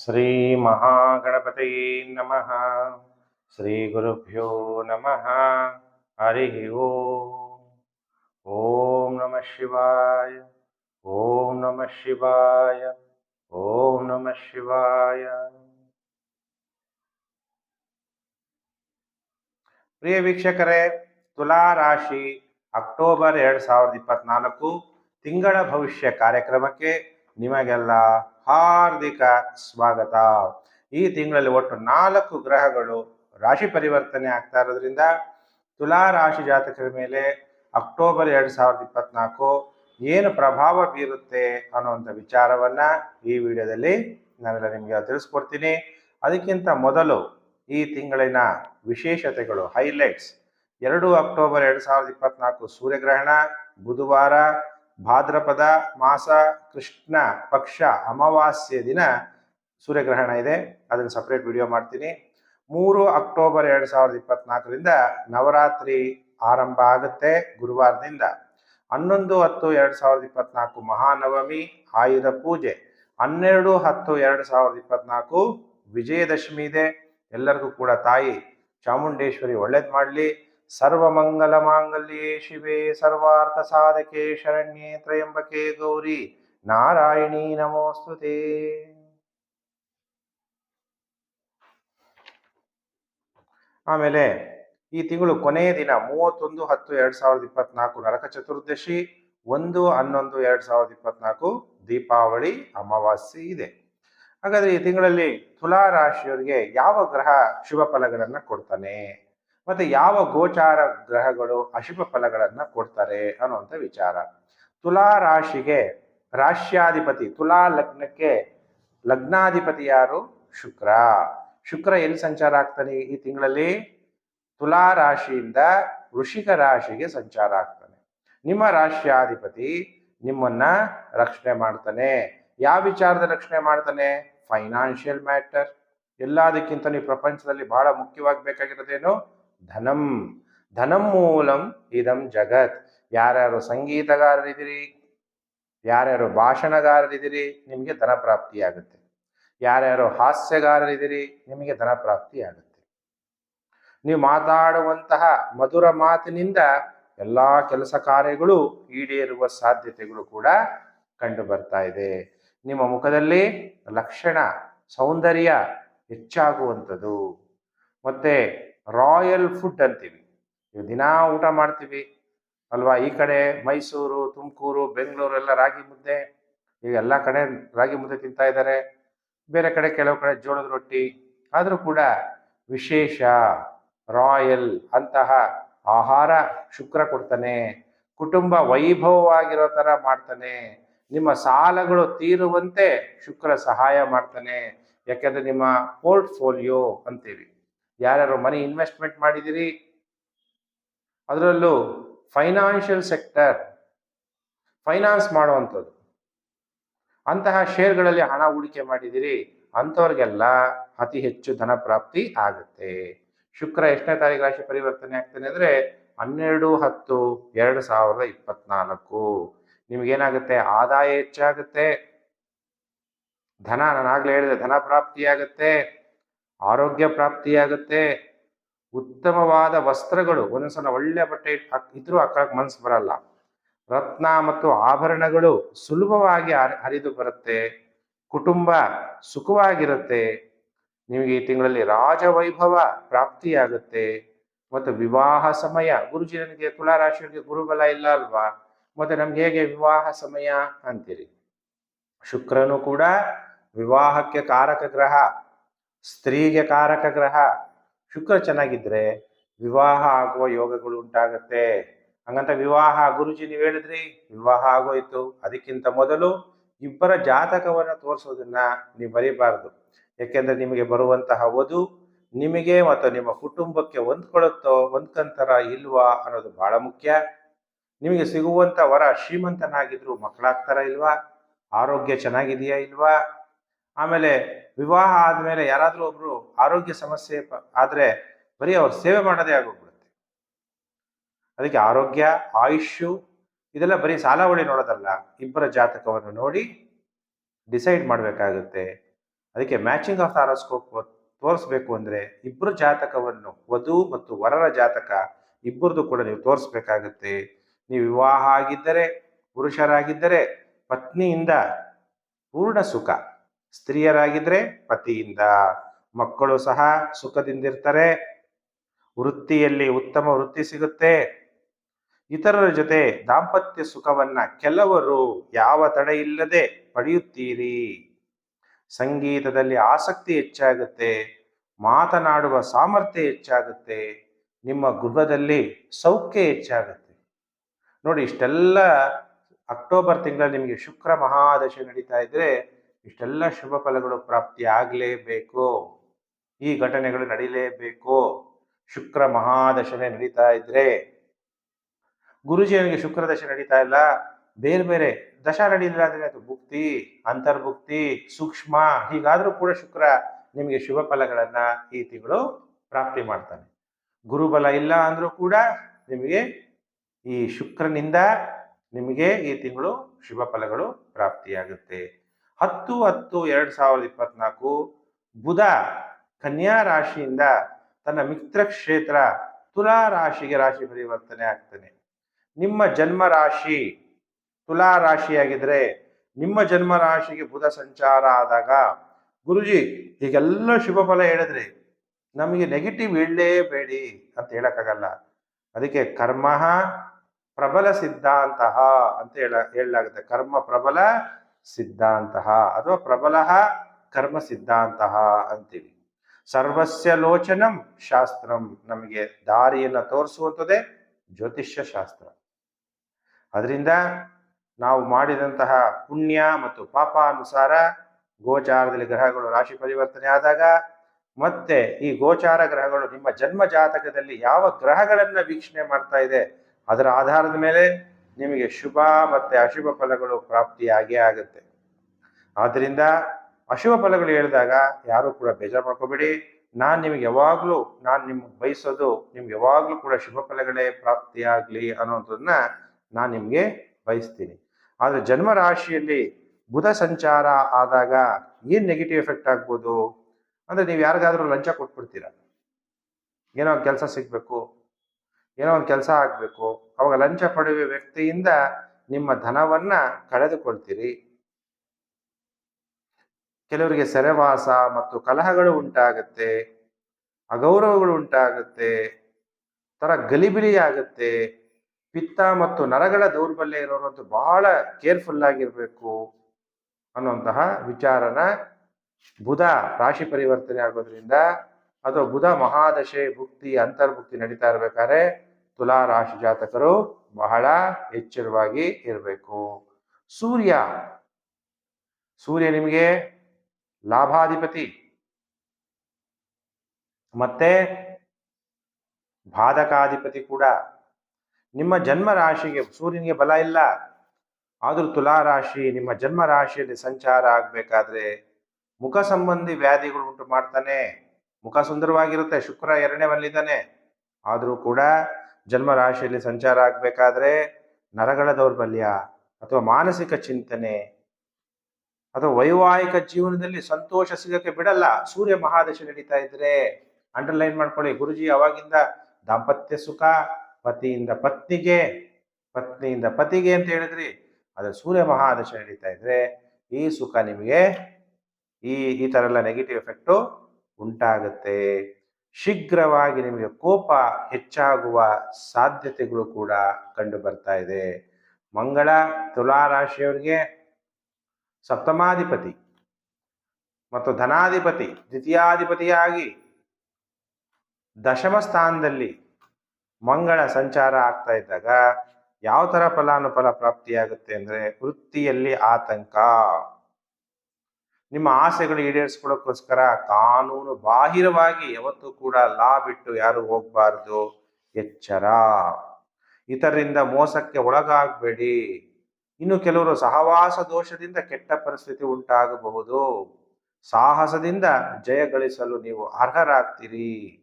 श्रीमहागणपतये नमः श्रीगुरुभ्यो नमः हरिः ओम् ॐ नमः शिवाय ॐ नमः शिवाय ॐ नमः ಶಿವಾಯ ಪ್ರಿಯ ವೀಕ್ಷಕರೇ ತುಲಾ ರಾಶಿ ಅಕ್ಟೋಬರ್ ಎರಡ್ ಸಾವಿರದ ಇಪ್ಪತ್ನಾಲ್ಕು ತಿಂಗಳ ಭವಿಷ್ಯ ಕಾರ್ಯಕ್ರಮಕ್ಕೆ ನಿಮಗೆಲ್ಲ ಹಾರ್ದಿಕ ಸ್ವಾಗತ. ಈ ತಿಂಗಳಲ್ಲಿ ಒಟ್ಟು ನಾಲ್ಕು ಗ್ರಹಗಳು ರಾಶಿ ಪರಿವರ್ತನೆ ಆಗ್ತಾ ಇರೋದ್ರಿಂದ ತುಲಾ ರಾಶಿ ಜಾತಕರ ಮೇಲೆ ಅಕ್ಟೋಬರ್ ಎರಡ್ ಸಾವಿರದ ಇಪ್ಪತ್ನಾಲ್ಕು ಏನು ಪ್ರಭಾವ ಬೀರುತ್ತೆ ಅನ್ನುವಂಥ ವಿಚಾರವನ್ನ ಈ ವಿಡಿಯೋದಲ್ಲಿ ನಾನೆಲ್ಲ ನಿಮಗೆ ತಿಳಿಸ್ಕೊಡ್ತೀನಿ. ಅದಕ್ಕಿಂತ ಮೊದಲು ಈ ತಿಂಗಳಿನ ವಿಶೇಷತೆಗಳು ಹೈಲೈಟ್ಸ್ ಎರಡು ಅಕ್ಟೋಬರ್ ಎರಡ್ ಸಾವಿರದ ಇಪ್ಪತ್ನಾಲ್ಕು ಸೂರ್ಯಗ್ರಹಣ, ಬುಧವಾರ ಭಾದ್ರಪದ ಮಾಸ ಕೃಷ್ಣ ಪಕ್ಷ ಅಮಾವಾಸ್ಯೆ ದಿನ ಸೂರ್ಯಗ್ರಹಣ ಇದೆ. ಅದನ್ನು ಸಪ್ರೇಟ್ ವಿಡಿಯೋ ಮಾಡ್ತೀನಿ. ಮೂರು ಅಕ್ಟೋಬರ್ ಎರಡು ಸಾವಿರದ ಇಪ್ಪತ್ನಾಲ್ಕರಿಂದ ನವರಾತ್ರಿ ಆರಂಭ ಆಗುತ್ತೆ ಗುರುವಾರದಿಂದ. ಹನ್ನೊಂದು ಹತ್ತು ಎರಡು ಸಾವಿರದ ಇಪ್ಪತ್ನಾಲ್ಕು ಮಹಾನವಮಿ, ಆಯುಧ ಪೂಜೆ. ಹನ್ನೆರಡು ಹತ್ತು ಎರಡು ಸಾವಿರದ ಇಪ್ಪತ್ನಾಲ್ಕು ವಿಜಯದಶಮಿ ಇದೆ. ಎಲ್ಲರಿಗೂ ಕೂಡ ತಾಯಿ ಚಾಮುಂಡೇಶ್ವರಿ ಒಳ್ಳೇದು ಮಾಡಲಿ. ಸರ್ವಮಂಗಲ ಮಾಂಗಲ್ಯೇ ಶಿವೆ ಸರ್ವಾರ್ಥ ಸಾಧಕೆ ಶರಣ್ಯೆ ತ್ರಯಂಬಕೆ ಗೌರಿ ನಾರಾಯಣಿ ನಮೋಸ್ತುತೆ. ಆಮೇಲೆ ಈ ತಿಂಗಳು ಕೊನೆಯ ದಿನ ಮೂವತ್ತೊಂದು ಹತ್ತು ಎರಡ್ ಸಾವಿರದ ಇಪ್ಪತ್ನಾಲ್ಕು ನರಕ ಚತುರ್ದಶಿ, ಒಂದು, ಹನ್ನೊಂದು, ಎರಡ್ ಸಾವಿರದ ಇಪ್ಪತ್ನಾಲ್ಕು ದೀಪಾವಳಿ ಅಮಾವಾಸ್ಯೆ ಇದೆ. ಹಾಗಾದ್ರೆ ಈ ತಿಂಗಳಲ್ಲಿ ತುಲಾ ರಾಶಿಯವರಿಗೆ ಯಾವ ಗ್ರಹ ಶುಭ ಫಲಗಳನ್ನ ಕೊಡ್ತಾನೆ? ಮತ್ತೆ ಯಾವ ಗೋಚಾರ ಗ್ರಹಗಳು ಅಶುಭ ಫಲಗಳನ್ನ ಕೊಡ್ತಾರೆ ಅನ್ನುವಂಥ ವಿಚಾರ. ತುಲಾ ರಾಶಿಗೆ ರಾಶ್ಯಾಧಿಪತಿ, ತುಲಾ ಲಗ್ನಕ್ಕೆ ಲಗ್ನಾಧಿಪತಿ ಯಾರು? ಶುಕ್ರ. ಶುಕ್ರ ಎಲ್ಲಿ ಸಂಚಾರ ಆಗ್ತಾನೆ ಈ ತಿಂಗಳಲ್ಲಿ? ತುಲಾ ರಾಶಿಯಿಂದ ವೃಷಿಕ ರಾಶಿಗೆ ಸಂಚಾರ ಆಗ್ತಾನೆ. ನಿಮ್ಮ ರಾಶ್ಯಾಧಿಪತಿ ನಿಮ್ಮನ್ನ ರಕ್ಷಣೆ ಮಾಡ್ತಾನೆ. ಯಾವ ವಿಚಾರದ ರಕ್ಷಣೆ ಮಾಡ್ತಾನೆ? Financial matter. ಎಲ್ಲದಕ್ಕಿಂತ ನೀವು ಪ್ರಪಂಚದಲ್ಲಿ ಬಹಳ ಮುಖ್ಯವಾಗಿ ಬೇಕಾಗಿರೋದೇನು? ಧನಂ ಧನಂ ಮೂಲಂ ಇದಂ ಜಗತ್. ಯಾರ್ಯಾರು ಸಂಗೀತಗಾರರಿದ್ದೀರಿ, ಯಾರ್ಯಾರು ಭಾಷಣಗಾರರಿದ್ದೀರಿ, ನಿಮಗೆ ಧನ ಪ್ರಾಪ್ತಿ ಆಗುತ್ತೆ ಯಾರ್ಯಾರು ಹಾಸ್ಯಗಾರರಿದ್ದೀರಿ, ನಿಮಗೆ ಧನ ಪ್ರಾಪ್ತಿ ಆಗುತ್ತೆ ನೀವು ಮಾತಾಡುವಂತಹ ಮಧುರ ಮಾತಿನಿಂದ ಎಲ್ಲ ಕೆಲಸ ಕಾರ್ಯಗಳು ಈಡೇರುವ ಸಾಧ್ಯತೆಗಳು ಕೂಡ ಕಂಡು ಬರ್ತಾ ಇದೆ. ನಿಮ್ಮ ಮುಖದಲ್ಲಿ ಲಕ್ಷಣ, ಸೌಂದರ್ಯ ಹೆಚ್ಚಾಗುವಂಥದ್ದು. ಮತ್ತೆ ರಾಯಲ್ ಫುಡ್ ಅಂತೀವಿ. ಇವು ದಿನಾ ಊಟ ಮಾಡ್ತೀವಿ. ಅಲ್ವಾ? ಈ ಕಡೆ ಮೈಸೂರು, ತುಮಕೂರು, ಬೆಂಗಳೂರು ಎಲ್ಲ ರಾಗಿ ಮುದ್ದೆ. ಈಗ ಎಲ್ಲ ಕಡೆ ರಾಗಿ ಮುದ್ದೆ ತಿಂತಾ ಇದ್ದಾರೆ ಬೇರೆ ಕಡೆ ಕೆಲವು ಕಡೆ ಜೋಳದ ರೊಟ್ಟಿ. ಆದರೂ ಕೂಡ ವಿಶೇಷ ರಾಯಲ್ ಅಂತಹ ಆಹಾರ ಶುಕ್ರ ಕೊಡ್ತಾನೆ. ಕುಟುಂಬ ವೈಭವವಾಗಿರೋ ಥರ ಮಾಡ್ತಾನೆ. ನಿಮ್ಮ ಸಾಲಗಳು ತೀರುವಂತೆ ಶುಕ್ರ ಸಹಾಯ ಮಾಡ್ತಾನೆ. ಯಾಕೆಂದ್ರೆ ನಿಮ್ಮ ಪೋರ್ಟ್ಫೋಲಿಯೋ ಅಂತೀವಿ. ಯಾರ್ಯಾರು ಮನಿ ಇನ್ವೆಸ್ಟ್ಮೆಂಟ್ ಮಾಡಿದಿರಿ? ಅದರಲ್ಲೂ ಫೈನಾನ್ಷಿಯಲ್ ಸೆಕ್ಟರ್ ಫೈನಾನ್ಸ್ ಮಾಡುವಂಥದ್ದು. ಅಂತಹ ಶೇರ್ಗಳಲ್ಲಿ ಹಣ ಹೂಡಿಕೆ ಮಾಡಿದಿರಿ, ಅಂಥವ್ರಿಗೆಲ್ಲ ಅತಿ ಹೆಚ್ಚು ಧನ ಪ್ರಾಪ್ತಿ ಆಗುತ್ತೆ. ಶುಕ್ರ ಎಷ್ಟನೇ ತಾರೀಕು ರಾಶಿ ಪರಿವರ್ತನೆ ಆಗ್ತಾನೆ ಅಂದರೆ ಹನ್ನೆರಡು, ಹತ್ತು, ಎರಡು ಸಾವಿರದ ಇಪ್ಪತ್ನಾಲ್ಕು. ನಿಮ್ಗೇನಾಗುತ್ತೆ? ಆದಾಯ ಹೆಚ್ಚಾಗುತ್ತೆ. ಧನ, ನಾನು ಆಗ್ಲೇ ಹೇಳಿದೆ, ಧನ ಪ್ರಾಪ್ತಿಯಾಗುತ್ತೆ ಆರೋಗ್ಯ ಪ್ರಾಪ್ತಿಯಾಗುತ್ತೆ. ಉತ್ತಮವಾದ ವಸ್ತ್ರಗಳು ಒಂದೊಂದ್ಸಲ ಒಳ್ಳೆ ಬಟ್ಟೆ ಇದ್ರೂ ಹಾಕಕ್ ಮನ್ಸು ಬರಲ್ಲ. ರತ್ನ ಮತ್ತು ಆಭರಣಗಳು ಸುಲಭವಾಗಿ ಹರಿ- ಹರಿದು ಬರುತ್ತೆ. ಕುಟುಂಬ ಸುಖವಾಗಿರುತ್ತೆ. ನಿಮಗೆ ಈ ತಿಂಗಳಲ್ಲಿ ರಾಜವೈಭವ ಪ್ರಾಪ್ತಿಯಾಗುತ್ತೆ. ಮತ್ತು ವಿವಾಹ ಸಮಯ, ಗುರುಜಿ ನನಗೆ ತುಲಾರಾಶಿಯವರಿಗೆ ಗುರುಬಲ ಇಲ್ಲ ಅಲ್ವಾ? ಮತ್ತೆ ನಮ್ಗೆ ಹೇಗೆ ವಿವಾಹ ಸಮಯ ಅಂತೀರಿ? ಶುಕ್ರನು ಕೂಡ ವಿವಾಹಕ್ಕೆ ಕಾರಕ ಗ್ರಹ. ಸ್ತ್ರೀಗೆ ಕಾರಕ ಗ್ರಹ. ಶುಕ್ರ ಚೆನ್ನಾಗಿದ್ರೆ ವಿವಾಹ ಆಗುವ ಯೋಗಗಳು ಉಂಟಾಗತ್ತೆ. ಹಂಗಂತ ವಿವಾಹ, ಗುರುಜಿ ನೀವು ಹೇಳಿದ್ರಿ, ವಿವಾಹ ಆಗೋಯ್ತು. ಅದಕ್ಕಿಂತ ಮೊದಲು ಇಬ್ಬರ ಜಾತಕವನ್ನ ತೋರಿಸೋದನ್ನ ನೀವು ಬರೀಬಾರ್ದು. ಯಾಕೆಂದ್ರೆ ನಿಮಗೆ ಬರುವಂತಹ ವಧು ನಿಮಗೆ ಮತ್ತು ನಿಮ್ಮ ಕುಟುಂಬಕ್ಕೆ ಹೊಂದ್ಕೊಳ್ಳುತ್ತೋ, ಹೊಂದ್ಕಂತರ ಇಲ್ವಾ ಅನ್ನೋದು ಬಹಳ ಮುಖ್ಯ. ನಿಮಗೆ ಸಿಗುವಂತ ವರ ಶ್ರೀಮಂತನಾಗಿದ್ರು ಮಕ್ಕಳಾಗ್ತಾರ ಇಲ್ವಾ? ಆರೋಗ್ಯ ಚೆನ್ನಾಗಿದೆಯಾ ಇಲ್ವಾ? ಆಮೇಲೆ ವಿವಾಹ ಆದಮೇಲೆ ಯಾರಾದರೂ ಒಬ್ರು ಆರೋಗ್ಯ ಸಮಸ್ಯೆ ಆದರೆ ಬರೀ ಅವ್ರು ಸೇವೆ ಮಾಡೋದೇ ಆಗೋಗ್ಬಿಡುತ್ತೆ. ಅದಕ್ಕೆ ಆರೋಗ್ಯ, ಆಯುಷ್ಯು ಇದೆಲ್ಲ ಬರೀ ಸಾಲಾವಳಿ ನೋಡೋದಲ್ಲ ಇಬ್ಬರ ಜಾತಕವನ್ನು ನೋಡಿ ಡಿಸೈಡ್ ಮಾಡಬೇಕಾಗುತ್ತೆ. ಅದಕ್ಕೆ ಮ್ಯಾಚಿಂಗ್ ಆಫ್ ಆರೋಸ್ಕೋಪ್ ತೋರಿಸ್ಬೇಕು ಅಂದ್ರೆ ಇಬ್ಬರು ಜಾತಕವನ್ನು, ವಧು ಮತ್ತು ವರರ ಜಾತಕ ಇಬ್ಬರದು ಕೂಡ ನೀವು ತೋರಿಸ್ಬೇಕಾಗುತ್ತೆ. ನೀವು ವಿವಾಹ ಆಗಿದ್ದರೆ, ಪುರುಷರಾಗಿದ್ದರೆ ಪತ್ನಿಯಿಂದ ಪೂರ್ಣ ಸುಖ. ಸ್ತ್ರೀಯರಾಗಿದ್ದರೆ ಪತಿಯಿಂದ, ಮಕ್ಕಳು ಸಹ ಸುಖದಿಂದಿರ್ತಾರೆ. ವೃತ್ತಿಯಲ್ಲಿ ಉತ್ತಮ ವೃತ್ತಿ ಸಿಗುತ್ತೆ. ಇತರರ ಜೊತೆ ದಾಂಪತ್ಯ ಸುಖವನ್ನ ಕೆಲವರು ಯಾವ ತಡೆ ಇಲ್ಲದೆ ಪಡೆಯುತ್ತೀರಿ? ಸಂಗೀತದಲ್ಲಿ ಆಸಕ್ತಿ ಹೆಚ್ಚಾಗುತ್ತೆ, ಮಾತನಾಡುವ ಸಾಮರ್ಥ್ಯ ಹೆಚ್ಚಾಗುತ್ತೆ, ನಿಮ್ಮ ಗೃಹದಲ್ಲಿ ಸೌಖ್ಯ ಹೆಚ್ಚಾಗುತ್ತೆ. ನೋಡಿ, ಇಷ್ಟೆಲ್ಲ ಅಕ್ಟೋಬರ್ ತಿಂಗಳಲ್ಲಿ ನಿಮಗೆ ಶುಕ್ರ ಮಹಾದಶೆ ನಡೀತಾ ಇದ್ರೆ ಇಷ್ಟೆಲ್ಲ ಶುಭ ಫಲಗಳು ಪ್ರಾಪ್ತಿಯಾಗಲೇಬೇಕು ಈ ಘಟನೆಗಳು ನಡೀಲೇಬೇಕು. ಶುಕ್ರ ಮಹಾದಶನೆ ನಡೀತಾ ಇದ್ರೆ. ಗುರುಜಿಯವನಿಗೆ ಶುಕ್ರ ದಶೆ ನಡೀತಾ ಇಲ್ಲ. ಬೇರೆ ಬೇರೆ ದಶ ನಡೀಲಿಲ್ಲ ಅಂದ್ರೆ ಅದು ಭುಕ್ತಿ ಅಂತರ್ಭುಕ್ತಿ ಸೂಕ್ಷ್ಮ, ಹೀಗಾದ್ರೂ ಕೂಡ ಶುಕ್ರ ನಿಮಗೆ ಶುಭ ಫಲಗಳನ್ನ ಈ ತಿಂಗಳು ಪ್ರಾಪ್ತಿ ಮಾಡ್ತಾನೆ. ಗುರುಬಲ ಇಲ್ಲ ಅಂದ್ರೂ ಕೂಡ ನಿಮಗೆ ಈ ಶುಕ್ರನಿಂದ ನಿಮಗೆ ಈ ತಿಂಗಳು ಶುಭ ಫಲಗಳು ಪ್ರಾಪ್ತಿಯಾಗುತ್ತೆ. ಹತ್ತು ಹತ್ತು ಎರಡ್ ಸಾವಿರದ ಇಪ್ಪತ್ನಾಲ್ಕು ಬುಧ ಕನ್ಯಾ ರಾಶಿಯಿಂದ ತನ್ನ ಮಿತ್ರ ಕ್ಷೇತ್ರ ತುಲಾ ರಾಶಿಗೆ ರಾಶಿ ಪರಿವರ್ತನೆ ಆಗ್ತಾನೆ. ನಿಮ್ಮ ಜನ್ಮ ರಾಶಿ ತುಲಾ ರಾಶಿಯಾಗಿದ್ರೆ ನಿಮ್ಮ ಜನ್ಮ ರಾಶಿಗೆ ಬುಧ ಸಂಚಾರ ಆದಾಗ ಗುರುಜಿ ಹೀಗೆಲ್ಲ ಶುಭ ಫಲ ಹೇಳಿದ್ರಿ ನಮಗೆ ನೆಗೆಟಿವ್ ಹೇಳಲೇಬೇಡಿ ಅಂತ ಹೇಳಕ್ಕಾಗಲ್ಲ. ಅದಕ್ಕೆ ಕರ್ಮ ಪ್ರಬಲ ಸಿದ್ಧಾಂತ ಅಂತ ಹೇಳ ಹೇಳಲಾಗುತ್ತೆ. ಕರ್ಮ ಪ್ರಬಲ ಸಿದ್ಧಾಂತ ಅಥವಾ ಪ್ರಬಲ ಕರ್ಮ ಸಿದ್ಧಾಂತ ಅಂತೀವಿ. ಸರ್ವಸ್ಯ ಲೋಚನಂ ಶಾಸ್ತ್ರಂ ನಮಗೆ ದಾರಿಯನ್ನು ತೋರಿಸುವಂಥದ್ದೇ ಜ್ಯೋತಿಷ್ಯ ಶಾಸ್ತ್ರ. ಅದರಿಂದ ನಾವು ಮಾಡಿದಂತಹ ಪುಣ್ಯ ಮತ್ತು ಪಾಪ ಅನುಸಾರ ಗೋಚಾರದಲ್ಲಿ ಗ್ರಹಗಳು ರಾಶಿ ಪರಿವರ್ತನೆ ಆದಾಗ ಮತ್ತೆ ಈ ಗೋಚಾರ ಗ್ರಹಗಳು ನಿಮ್ಮ ಜನ್ಮ ಜಾತಕದಲ್ಲಿ ಯಾವ ಗ್ರಹಗಳನ್ನು ವೀಕ್ಷಣೆ ಮಾಡ್ತಾ ಇದೆ ಅದರ ಆಧಾರದ ಮೇಲೆ ನಿಮಗೆ ಶುಭ ಮತ್ತೆ ಅಶುಭ ಫಲಗಳು ಪ್ರಾಪ್ತಿಯಾಗೇ ಆಗುತ್ತೆ. ಆದ್ದರಿಂದ ಅಶುಭ ಫಲಗಳು ಹೇಳಿದಾಗ ಯಾರು ಕೂಡ ಬೇಜಾರು ಮಾಡ್ಕೋಬೇಡಿ. ನಾನು ನಿಮಗೆ ಯಾವಾಗಲೂ, ನಾನು ನಿಮ್ಗೆ ಬಯಸೋದು ನಿಮ್ಗೆ ಯಾವಾಗಲೂ ಕೂಡ ಶುಭ ಫಲಗಳೇ ಪ್ರಾಪ್ತಿಯಾಗಲಿ ಅನ್ನೋದನ್ನ ನಾನು ನಿಮಗೆ ಬಯಸ್ತೀನಿ. ಆದರೆ ಜನ್ಮ ರಾಶಿಯಲ್ಲಿ ಬುಧ ಸಂಚಾರ ಆದಾಗ ಏನು ನೆಗೆಟಿವ್ ಎಫೆಕ್ಟ್ ಆಗ್ಬೋದು? ಅಂದರೆ ನೀವು ಯಾರಿಗಾದ್ರೂ ಲಂಚ ಕೊಟ್ಬಿಡ್ತೀರ? ಏನೋ ಕೆಲಸ ಸಿಗಬೇಕು. ಏನೋ ಒಂದು ಕೆಲಸ ಆಗಬೇಕು. ಅವಾಗ ಲಂಚ ಪಡೆಯುವ ವ್ಯಕ್ತಿಯಿಂದ ನಿಮ್ಮ ಧನವನ್ನ ಕಳೆದುಕೊಳ್ತೀರಿ. ಕೆಲವರಿಗೆ ಸೆರೆವಾಸ ಮತ್ತು ಕಲಹಗಳು ಉಂಟಾಗತ್ತೆ. ಅಗೌರವಗಳು ಉಂಟಾಗುತ್ತೆ. ತರ ಗಲಿಬಿಲಿ ಆಗುತ್ತೆ ಪಿತ್ತ ಮತ್ತು ನರಗಳ ದೌರ್ಬಲ್ಯ ಇರೋರಂತೂ ಬಹಳ ಕೇರ್ಫುಲ್ ಆಗಿರ್ಬೇಕು ಅನ್ನುವಂತಹ ವಿಚಾರನ ಬುಧ ರಾಶಿ ಪರಿವರ್ತನೆ ಆಗೋದ್ರಿಂದ ಅಥವಾ ಬುಧ ಮಹಾದಶೆ ಭುಕ್ತಿ ಅಂತರ್ಭುಕ್ತಿ ನಡೀತಾ ಇರ್ಬೇಕಾದ್ರೆ ತುಲಾ ರಾಶಿ ಜಾತಕರು ಬಹಳ ಎಚ್ಚರವಾಗಿ ಇರಬೇಕು. ಸೂರ್ಯ ಸೂರ್ಯ ನಿಮಗೆ ಲಾಭಾಧಿಪತಿ. ಮತ್ತೆ ಬಾಧಕಾಧಿಪತಿ ಕೂಡ. ನಿಮ್ಮ ಜನ್ಮ ರಾಶಿಗೆ ಸೂರ್ಯನಿಗೆ ಬಲ ಇಲ್ಲ. ಆದರೂ ತುಲಾ ರಾಶಿ ನಿಮ್ಮ ಜನ್ಮ ರಾಶಿಯಲ್ಲಿ ಸಂಚಾರ ಆಗ್ಬೇಕಾದ್ರೆ ಮುಖ ಸಂಬಂಧಿ ವ್ಯಾಧಿಗಳು ಉಂಟು ಮಾಡ್ತಾನೆ. ಮುಖ ಸುಂದರವಾಗಿರುತ್ತೆ, ಶುಕ್ರ ಎರಡನೇ ಮಲ್ಲಿದ್ದಾನೆ ಆದರೂ ಕೂಡ ಜನ್ಮ ರಾಶಿಯಲ್ಲಿ ಸಂಚಾರ ಆಗಬೇಕಾದ್ರೆ ನರಗಳ ದೌರ್ಬಲ್ಯ ಅಥವಾ ಮಾನಸಿಕ ಚಿಂತನೆ ಅಥವಾ ವೈವಾಹಿಕ ಜೀವನದಲ್ಲಿ ಸಂತೋಷ ಸಿಗಕ್ಕೆ ಬಿಡಲ್ಲ. ಸೂರ್ಯ ಮಹಾದಶೆ ನಡೀತಾ ಇದ್ರೆ ಅಂಡರ್ಲೈನ್ ಮಾಡ್ಕೊಳ್ಳಿ. ಗುರುಜಿ ಅವಾಗಿಂದ ದಾಂಪತ್ಯ ಸುಖ, ಪತಿಯಿಂದ ಪತ್ನಿಗೆ, ಪತ್ನಿಯಿಂದ ಪತಿಗೆ ಅಂತ ಹೇಳಿದ್ರಿ. ಅದು ಸೂರ್ಯ ಮಹಾದಶೆ ನಡೀತಾ ಇದ್ರೆ ಈ ಸುಖ ನಿಮಗೆ ಈ ಈ ಥರ ಎಲ್ಲ ನೆಗೆಟಿವ್ ಎಫೆಕ್ಟು ಉಂಟಾಗುತ್ತೆ. ಶೀಘ್ರವಾಗಿ ನಿಮಗೆ ಕೋಪ ಹೆಚ್ಚಾಗುವ ಸಾಧ್ಯತೆಗಳು ಕೂಡ ಕಂಡು ಬರ್ತಾ ಇದೆ. ಮಂಗಳ ತುಲಾ ರಾಶಿಯವರಿಗೆ ಸಪ್ತಮಾಧಿಪತಿ ಮತ್ತು ಧನಾಧಿಪತಿ, ದ್ವಿತೀಯಾಧಿಪತಿಯಾಗಿ ದಶಮ ಸ್ಥಾನದಲ್ಲಿ ಮಂಗಳ ಸಂಚಾರ ಆಗ್ತಾ ಇದ್ದಾಗ ಯಾವ ಥರ ಫಲಾನುಫಲ ಪ್ರಾಪ್ತಿಯಾಗುತ್ತೆ ಅಂದ್ರೆ ವೃತ್ತಿಯಲ್ಲಿ ಆತಂಕ. ನಿಮ್ಮ ಆಸೆಗಳು ಈಡೇರಿಸ್ಕೊಳ್ಳೋಕ್ಕೋಸ್ಕರ ಕಾನೂನು ಬಾಹಿರವಾಗಿ ಯಾವತ್ತೂ ಕೂಡ ಲಾ ಬಿಟ್ಟು ಯಾರು ಹೋಗ್ಬಾರ್ದು. ಎಚ್ಚರ. ಇತರರಿಂದ ಮೋಸಕ್ಕೆ ಒಳಗಾಗಬೇಡಿ. ಇನ್ನು ಕೆಲವರು ಸಹವಾಸ ದೋಷದಿಂದ ಕೆಟ್ಟ ಪರಿಸ್ಥಿತಿ ಉಂಟಾಗಬಹುದು. ಸಾಹಸದಿಂದ ಜಯ ಗಳಿಸಲು ನೀವು ಅರ್ಹರಾಗ್ತೀರಿ.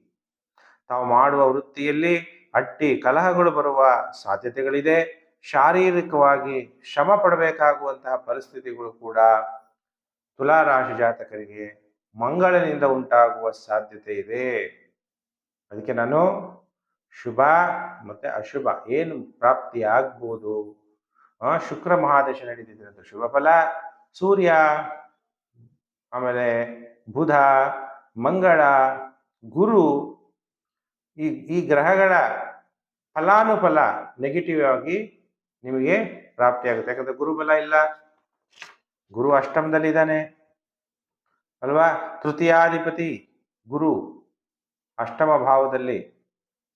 ತಾವು ಮಾಡುವ ವೃತ್ತಿಯಲ್ಲಿ ಅಟ್ಟಿ ಕಲಹಗಳು ಬರುವ ಸಾಧ್ಯತೆಗಳಿದೆ. ಶಾರೀರಿಕವಾಗಿ ಶ್ರಮ ಪಡಬೇಕಾಗುವಂತಹ ಪರಿಸ್ಥಿತಿಗಳು ಕೂಡ ತುಲಾ ರಾಶಿ ಜಾತಕರಿಗೆ ಮಂಗಳನಿಂದ ಉಂಟಾಗುವ ಸಾಧ್ಯತೆ ಇದೆ. ಅದಕ್ಕೆ ನಾನು ಶುಭ ಮತ್ತೆ ಅಶುಭ ಏನು ಪ್ರಾಪ್ತಿ ಆಗ್ಬೋದು? ಶುಕ್ರ ಮಹಾದಶ ಅದು ಶುಭ ಫಲ. ಸೂರ್ಯ, ಆಮೇಲೆ ಬುಧ, ಮಂಗಳ, ಗುರು ಈ ಈ ಗ್ರಹಗಳ ಫಲಾನುಫಲ ನೆಗೆಟಿವ್ ಆಗಿ ನಿಮಗೆ ಪ್ರಾಪ್ತಿಯಾಗುತ್ತೆ. ಯಾಕಂದ್ರೆ ಗುರುಬಲ ಇಲ್ಲ ಗುರು ಅಷ್ಟಮದಲ್ಲಿದ್ದಾನೆ. ಅಲ್ವಾ? ತೃತೀಯಾಧಿಪತಿ ಗುರು ಅಷ್ಟಮ ಭಾವದಲ್ಲಿ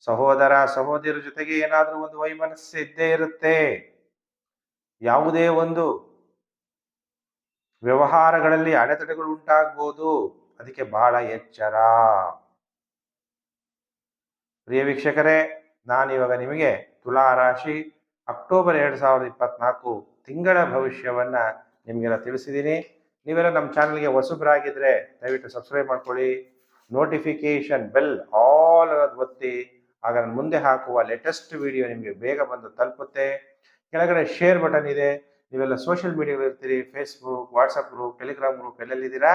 ಸಹೋದರ ಸಹೋದರ ಜೊತೆಗೆ ಏನಾದರೂ ಒಂದು ವೈಮನಸ್ಸು ಇದ್ದೇ ಇರುತ್ತೆ. ಯಾವುದೇ ಒಂದು ವ್ಯವಹಾರಗಳಲ್ಲಿ ಅಡೆತಡೆಗಳು ಉಂಟಾಗ್ಬೋದು. ಅದಕ್ಕೆ ಬಹಳ ಎಚ್ಚರ. ಪ್ರಿಯ ವೀಕ್ಷಕರೇ, ನಾನಿವಾಗ ನಿಮಗೆ ತುಲಾ ರಾಶಿ ಅಕ್ಟೋಬರ್ ಎರಡು ಸಾವಿರದ ಇಪ್ಪತ್ನಾಲ್ಕು ತಿಂಗಳ ಭವಿಷ್ಯವನ್ನ ನಿಮಗೆಲ್ಲ ತಿಳಿಸಿದ್ದೀನಿ ನೀವೆಲ್ಲ ನಮ್ಮ ಚಾನಲ್ಗೆ ಹೊಸಬ್ರಾಗಿದ್ದರೆ ದಯವಿಟ್ಟು ಸಬ್ಸ್ಕ್ರೈಬ್ ಮಾಡ್ಕೊಳ್ಳಿ. ನೋಟಿಫಿಕೇಷನ್ ಬೆಲ್ ಆಲ್ ಅನ್ನೋದು ಒತ್ತಿ. ಆಗ ನಾನು ಮುಂದೆ ಹಾಕುವ ಲೇಟೆಸ್ಟ್ ವಿಡಿಯೋ ನಿಮಗೆ ಬೇಗ ಬಂದು ತಲುಪುತ್ತೆ. ಕೆಳಗಡೆ ಶೇರ್ ಬಟನ್ ಇದೆ. ನೀವೆಲ್ಲ ಸೋಷಿಯಲ್ ಮೀಡಿಯಾಗಳು ಇರ್ತೀರಿ. Facebook WhatsApp group Telegram group ಎಲ್ಲೆಲ್ಲಿದ್ದೀರಾ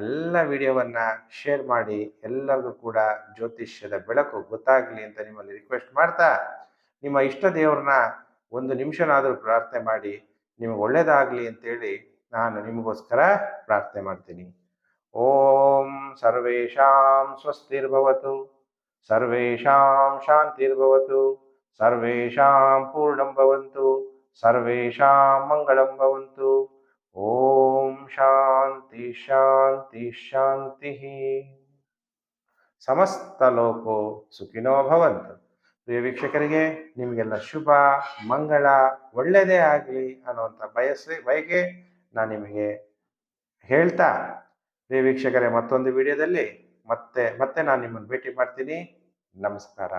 ಎಲ್ಲ ವಿಡಿಯೋವನ್ನು ಶೇರ್ ಮಾಡಿ. ಎಲ್ಲರಿಗೂ ಕೂಡ ಜ್ಯೋತಿಷ್ಯದ ಬೆಳಕು ಗೊತ್ತಾಗಲಿ ಅಂತ ನಿಮ್ಮಲ್ಲಿ ರಿಕ್ವೆಸ್ಟ್ ಮಾಡ್ತಾ. ನಿಮ್ಮ ಇಷ್ಟ ದೇವ್ರನ್ನ ಒಂದು ನಿಮಿಷನಾದರೂ ಪ್ರಾರ್ಥನೆ ಮಾಡಿ. ನಿಮಗೆ ಒಳ್ಳೇದಾಗಲಿ ಅಂತೇಳಿ ನಾನು ನಿಮಗೋಸ್ಕರ ಪ್ರಾರ್ಥನೆ ಮಾಡ್ತೀನಿ. ಓಂ ಸರ್ವೇಷಾಂ ಸ್ವಸ್ತಿರ್ಭವತು, ಸರ್ವೇಷಾಂ ಶಾಂತಿರ್ಭವತು, ಸರ್ವೇಷಾಂ ಪೂರ್ಣಂ ಭವಂತು, ಸರ್ವೇಷಾಂ ಮಂಗಳಂ ಭವಂತು. ಓಂ ಶಾಂತಿ ಶಾಂತಿ ಶಾಂತಿ. ಸಮಸ್ತ ಲೋಕೋ ಸುಖಿನೋ ಭವಂತು. ಪ್ರಿಯ ವೀಕ್ಷಕರಿಗೆ, ನಿಮಗೆಲ್ಲ ಶುಭ, ಮಂಗಳ, ಒಳ್ಳೆಯದೇ ಆಗಲಿ ಅನ್ನುವಂಥ ಬಯಸೆ ಬಯಕೆ ನಾನು ನಿಮಗೆ ಹೇಳ್ತಾ ಪ್ರಿಯ ವೀಕ್ಷಕರೇ, ಮತ್ತೊಂದು ವಿಡಿಯೋದಲ್ಲಿ ಮತ್ತೆ ಮತ್ತೆ ನಾನು ನಿಮ್ಮನ್ನು ಭೇಟಿ ಮಾಡ್ತೀನಿ. ನಮಸ್ಕಾರ.